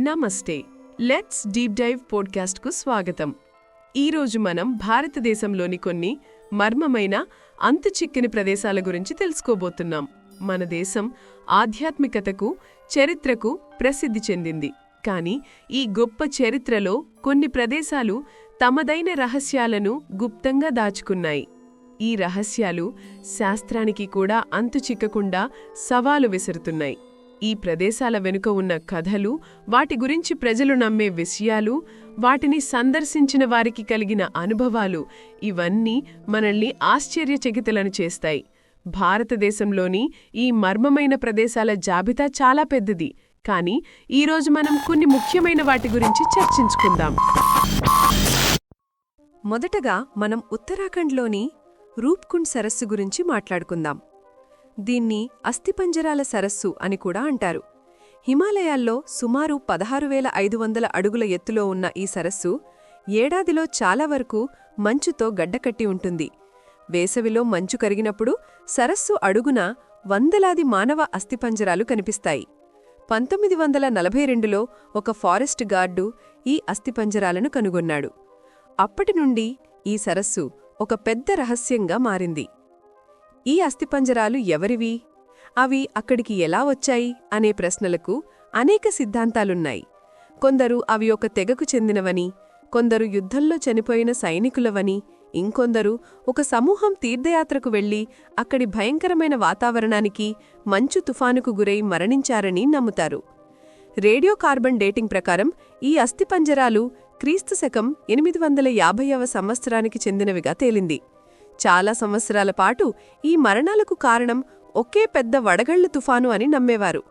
నమస్తే let's deep dive పోడ్కాస్ట్కు స్వాగతం. ఈరోజు మనం భారతదేశంలోని కొన్ని మర్మమైన అంతు చిక్కని ప్రదేశాల గురించి తెలుసుకోబోతున్నాం. మన దేశం ఆధ్యాత్మికతకు చరిత్రకు ప్రసిద్ధి చెందింది. కానీ ఈ గొప్ప చరిత్రలో కొన్ని ప్రదేశాలు తమదైన రహస్యాలను గుప్తంగా దాచుకున్నాయి. ఈ రహస్యాలు శాస్త్రానికి కూడా అంతు చిక్కకుండా సవాలు విసురుతున్నాయి. ఈ ప్రదేశాల వెనుక ఉన్న కథలు వాటి గురించి ప్రజలు నమ్మే విషయాలు వాటిని సందర్శించిన వారికి కలిగిన అనుభవాలు ఇవన్నీ మనల్ని ఆశ్చర్యచకితులను చేస్తాయి. భారతదేశంలోని ఈ మర్మమైన ప్రదేశాల జాబితా చాలా పెద్దది. కానీ ఈరోజు మనం కొన్ని ముఖ్యమైన వాటి గురించి చర్చించుకుందాం. మొదటగా మనం ఉత్తరాఖండ్లోని రూప్కుండ్ సరస్సు గురించి మాట్లాడుకుందాం. దీన్ని అస్థిపంజరాల సరస్సు అని కూడా అంటారు. హిమాలయాల్లో సుమారు పదహారు వేల ఐదు వందల అడుగుల ఎత్తులో ఉన్న ఈ సరస్సు ఏడాదిలో చాలా వరకు మంచుతో గడ్డకట్టి ఉంటుంది. వేసవిలో మంచు కరిగినప్పుడు సరస్సు అడుగున వందలాది మానవ అస్థిపంజరాలు కనిపిస్తాయి. పంతొమ్మిది వందల నలభై రెండులో ఒక ఫారెస్ట్ గార్డు ఈ అస్థిపంజరాలను కనుగొన్నాడు. అప్పటి నుండి ఈ సరస్సు ఒక పెద్ద రహస్యంగా మారింది. ఈ అస్థిపంజరాలు ఎవరివి? అవి అక్కడికి ఎలా వచ్చాయి? అనే ప్రశ్నలకు అనేక సిద్ధాంతాలున్నాయి. కొందరు అవి ఒక తెగకు చెందినవని కొందరు యుద్ధంలో చనిపోయిన సైనికులవని ఇంకొందరు ఒక సమూహం తీర్థయాత్రకు వెళ్ళి అక్కడి భయంకరమైన వాతావరణానికి మంచు తుఫానుకు గురై మరణించారని నమ్ముతారు. రేడియో కార్బన్ డేటింగ్ ప్రకారం ఈ అస్థిపంజరాలు క్రీస్తు శకం ఎనిమిది వందల యాభైవ సంవత్సరానికి చెందినవిగా తేలింది. చాలా సంవత్సరాల పాటు ఈ మరణాలకు కారణం ఒకే పెద్ద వడగళ్ళ తుఫాను అని నమ్మేవారు.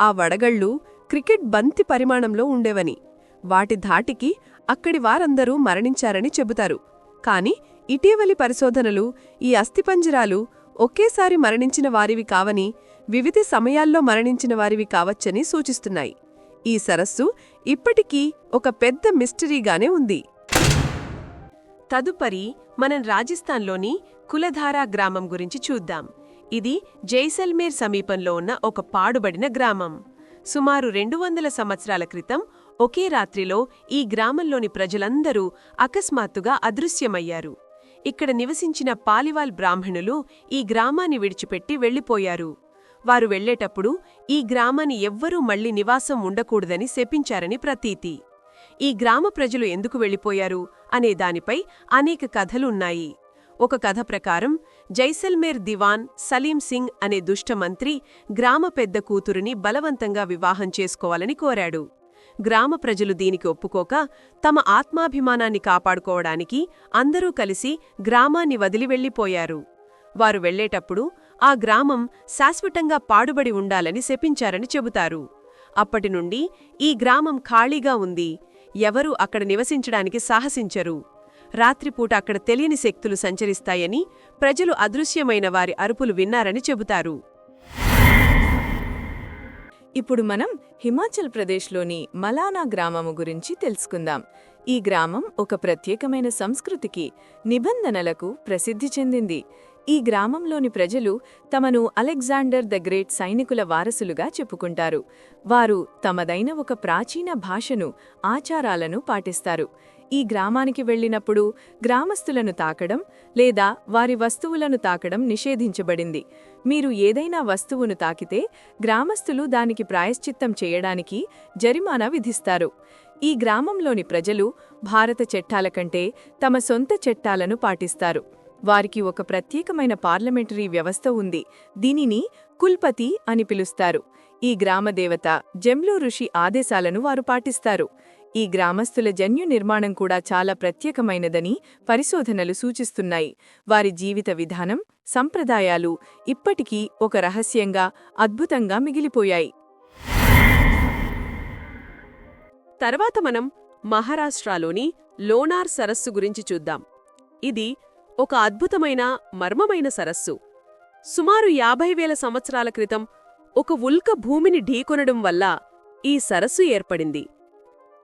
ఆ వడగళ్ళు క్రికెట్ బంతి పరిమాణంలో ఉండేవని వాటి ధాటికి అక్కడి వారందరూ మరణించారని చెబుతారు. కాని ఇటీవలి పరిశోధనలు ఈ అస్థిపంజరాలు ఒకేసారి మరణించిన వారివి కావని వివిధ సమయాల్లో మరణించిన వారివి కావచ్చని సూచిస్తున్నాయి. ఈ సరస్సు ఇప్పటికీ ఒక పెద్ద మిస్టరీగానే ఉంది. తదుపరి మనం రాజస్థాన్లోని కులధారా గ్రామం గురించి చూద్దాం. ఇది జైసల్మేర్ సమీపంలో ఉన్న ఒక పాడుబడిన గ్రామం. సుమారు రెండు వందల సంవత్సరాల క్రితం ఒకే రాత్రిలో ఈ గ్రామంలోని ప్రజలందరూ అకస్మాత్తుగా అదృశ్యమయ్యారు. ఇక్కడ నివసించిన పాలివాల్ బ్రాహ్మణులు ఈ గ్రామాన్ని విడిచిపెట్టి వెళ్ళిపోయారు వారు వెళ్ళేటప్పుడు ఈ గ్రామాన్ని ఎవ్వరూ మళ్ళీ నివాసం ఉండకూడదని శపించారని ప్రతీతి. ఈ గ్రామ ప్రజలు ఎందుకు వెళ్ళిపోయారు అనే దానిపై అనేక కథలున్నాయి. ఒక కథ ప్రకారం జైసల్మేర్ దివాన్ సలీం సింగ్ అనే దుష్టమంత్రి గ్రామ పెద్ద కూతురుని బలవంతంగా వివాహం చేసుకోవాలని కోరాడు. గ్రామ ప్రజలు దీనికి ఒప్పుకోక తమ ఆత్మాభిమానాన్ని కాపాడుకోవడానికి అందరూ కలిసి గ్రామాన్ని వదిలి వెళ్ళిపోయారు వారు వెళ్ళేటప్పుడు ఆ గ్రామం శాశ్వతంగా పాడుబడి ఉండాలని శపించారని చెబుతారు. అప్పటినుండి ఈ గ్రామం ఖాళీగా ఉంది. ఎవరూ అక్కడ నివసించడానికి సాహసించరు. రాత్రిపూట అక్కడ తెలియని శక్తులు సంచరిస్తాయని ప్రజలు అదృశ్యమైన వారి అరుపులు విన్నారని చెబుతారు. ఇప్పుడు మనం హిమాచల్ ప్రదేశ్లోని మలానా గ్రామము గురించి తెలుసుకుందాం. ఈ గ్రామం ఒక ప్రత్యేకమైన సంస్కృతికి నిబంధనలకు ప్రసిద్ధి చెందింది. ఈ గ్రామంలోని ప్రజలు తమను అలెగ్జాండర్ ద గ్రేట్ సైనికుల వారసులుగా చెప్పుకుంటారు. వారు తమదైన ఒక ప్రాచీన భాషను ఆచారాలను పాటిస్తారు. ఈ గ్రామానికి వెళ్ళినప్పుడు గ్రామస్తులను తాకడం లేదా వారి వస్తువులను తాకడం నిషేధించబడింది. మీరు ఏదైనా వస్తువును తాకితే గ్రామస్తులు దానికి ప్రాయశ్చిత్తం చేయడానికి జరిమానా విధిస్తారు. ఈ గ్రామంలోని ప్రజలు భారత చట్టాల కంటే తమ సొంత చట్టాలను పాటిస్తారు. వారికి ఒక ప్రత్యేకమైన పార్లమెంటరీ వ్యవస్థ ఉంది. దీనిని కుల్పతి అని పిలుస్తారు. ఈ గ్రామదేవత జమ్లు ఋషి ఆదేశాలను వారు పాటిస్తారు. ఈ గ్రామస్తుల జన్యు నిర్మాణం కూడా చాలా ప్రత్యేకమైనదని పరిశోధనలు సూచిస్తున్నాయి. వారి జీవిత విధానం సంప్రదాయాలు ఇప్పటికీ ఒక రహస్యంగా అద్భుతంగా మిగిలిపోయాయి. తర్వాత మనం మహారాష్ట్రలోని లోనార్ సరస్సు గురించి చూద్దాం. ఇది ఒక అద్భుతమైన మర్మమైన సరస్సు. సుమారు యాభై వేల సంవత్సరాల క్రితం ఒక ఉల్క భూమిని ఢీకొనడం వల్ల ఈ సరస్సు ఏర్పడింది.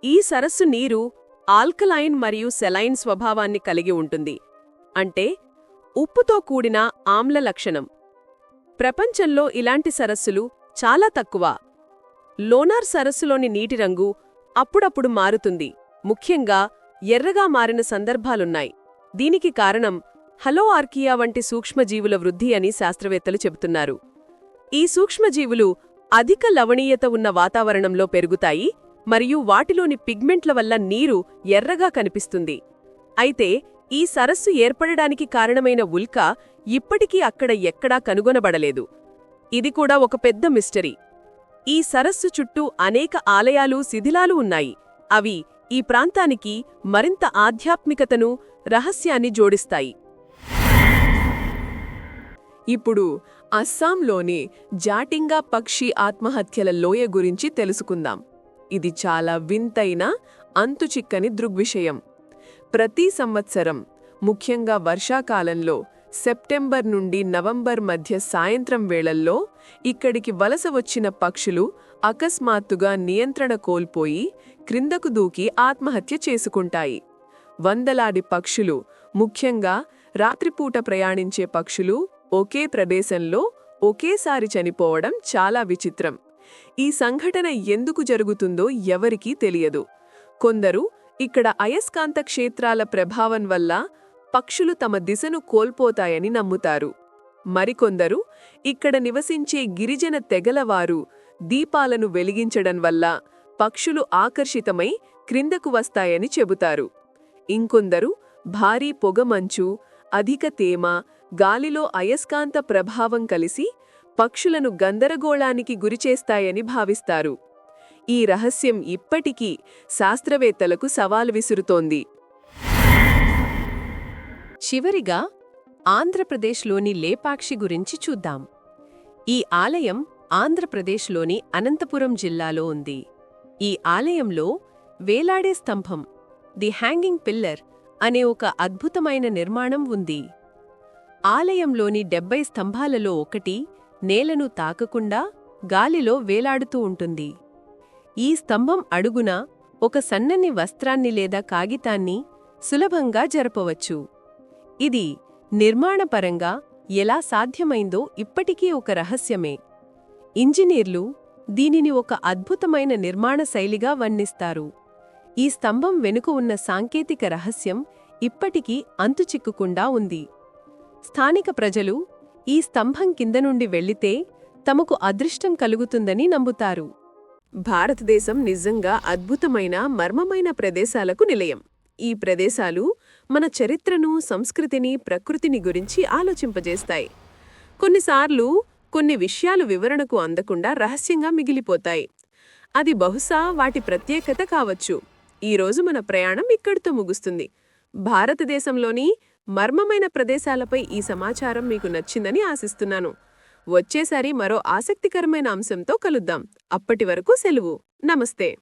ఈ సరస్సు నీరు ఆల్కలైన్ మరియు సెలైన్ స్వభావాన్ని కలిగి ఉంటుంది. అంటే ఉప్పుతో కూడిన ఆమ్ల లక్షణం. ప్రపంచంలో ఇలాంటి సరస్సులు చాలా తక్కువ. లోనార్ సరస్సులోని నీటి రంగు అప్పుడప్పుడు మారుతుంది. ముఖ్యంగా ఎర్రగా మారిన సందర్భాలున్నాయి. దీనికి కారణం హలో ఆర్కియా వంటి సూక్ష్మజీవుల వృద్ధి అని శాస్త్రవేత్తలు చెబుతున్నారు. ఈ సూక్ష్మజీవులు అధిక లవణీయత ఉన్న వాతావరణంలో పెరుగుతాయి మరియు వాటిలోని పిగ్మెంట్ల వల్ల నీరు ఎర్రగా కనిపిస్తుంది. అయితే ఈ సరస్సు ఏర్పడడానికి కారణమైన ఉల్క ఇప్పటికీ అక్కడ ఎక్కడా కనుగొనబడలేదు. ఇది కూడా ఒక పెద్ద మిస్టరీ. ఈ సరస్సు చుట్టూ అనేక ఆలయాలు శిథిలాలు ఉన్నాయి. అవి ఈ ప్రాంతానికి మరింత ఆధ్యాత్మికతను రహస్యాన్ని జోడిస్తాయి. ఇప్పుడు అస్సాంలోని జాటింగా పక్షి ఆత్మహత్యల లోయ గురించి తెలుసుకుందాం. ఇది చాలా వింతైన అంతుచిక్కని దృగ్విషయం. ప్రతి సంవత్సరం ముఖ్యంగా వర్షాకాలంలో సెప్టెంబర్ నుండి నవంబర్ మధ్య సాయంత్రం వేళల్లో ఇక్కడికి వలస వచ్చిన పక్షులు అకస్మాత్తుగా నియంత్రణ కోల్పోయి క్రిందకు దూకి ఆత్మహత్య చేసుకుంటాయి. వందలాది పక్షులు ముఖ్యంగా రాత్రిపూట ప్రయాణించే పక్షులు ఒకే ప్రదేశంలో ఒకేసారి చనిపోవడం చాలా విచిత్రం. ఈ సంఘటన ఎందుకు జరుగుతుందో ఎవరికీ తెలియదు. కొందరు ఇక్కడ అయస్కాంత క్షేత్రాల ప్రభావం వల్ల పక్షులు తమ దిశను కోల్పోతాయని నమ్ముతారు. మరికొందరు ఇక్కడ నివసించే గిరిజన తెగలవారు దీపాలను వెలిగించడం వల్ల పక్షులు ఆకర్షితమై క్రిందకు వస్తాయని చెబుతారు. ఇంకొందరు భారీ పొగమంచు అధిక తేమ గాలిలో అయస్కాంత ప్రభావం కలిసి పక్షులను గందరగోళానికి గురిచేస్తాయని భావిస్తారు. ఈ రహస్యం ఇప్పటికీ శాస్త్రవేత్తలకు సవాలు విసురుతోంది. చివరిగా ఆంధ్రప్రదేశ్లోని లేపాక్షి గురించి చూద్దాం. ఈ ఆలయం ఆంధ్రప్రదేశ్లోని అనంతపురం జిల్లాలో ఉంది. ఈ ఆలయంలో వేలాడే స్తంభం ది హ్యాంగింగ్ పిల్లర్ అనే ఒక అద్భుతమైన నిర్మాణం ఉంది. ఆలయంలోని డెబ్బై స్తంభాలలో ఒకటి నేలను తాకకుండా గాలిలో వేలాడుతూ ఉంటుంది. ఈ స్తంభం అడుగున ఒక సన్నని వస్త్రాన్ని లేదా కాగితాన్ని సులభంగా జరపవచ్చు. ఇది నిర్మాణపరంగా ఎలా సాధ్యమైందో ఇప్పటికీ ఒక రహస్యమే. ఇంజనీర్లు దీనిని ఒక అద్భుతమైన నిర్మాణ శైలిగా వర్ణిస్తారు. ఈ స్తంభం వెనుక ఉన్న సాంకేతిక రహస్యం ఇప్పటికీ అంతుచిక్కకుండా ఉంది. స్థానిక ప్రజలు ఈ స్తంభం కింద నుండి వెళ్ళితే తమకు అదృష్టం కలుగుతుందని నమ్ముతారు. భారతదేశం నిజంగా అద్భుతమైన మర్మమైన ప్రదేశాలకు నిలయం. ఈ ప్రదేశాలు మన చరిత్రను సంస్కృతిని ప్రకృతిని గురించి ఆలోచింపజేస్తాయి. కొన్నిసార్లు కొన్ని విషయాలు వివరణకు అందకుండా రహస్యంగా మిగిలిపోతాయి. అది బహుశా వాటి ప్రత్యేకత కావచ్చు. ఈరోజు మన ప్రయాణం ఇక్కడితో ముగుస్తుంది. భారతదేశంలోని మర్మమైన ప్రదేశాలపై ఈ సమాచారం మీకు నచ్చిందని ఆశిస్తున్నాను. వచ్చేసారి మరో ఆసక్తికరమైన అంశంతో కలుద్దాం. అప్పటి వరకు సెలవు. నమస్తే.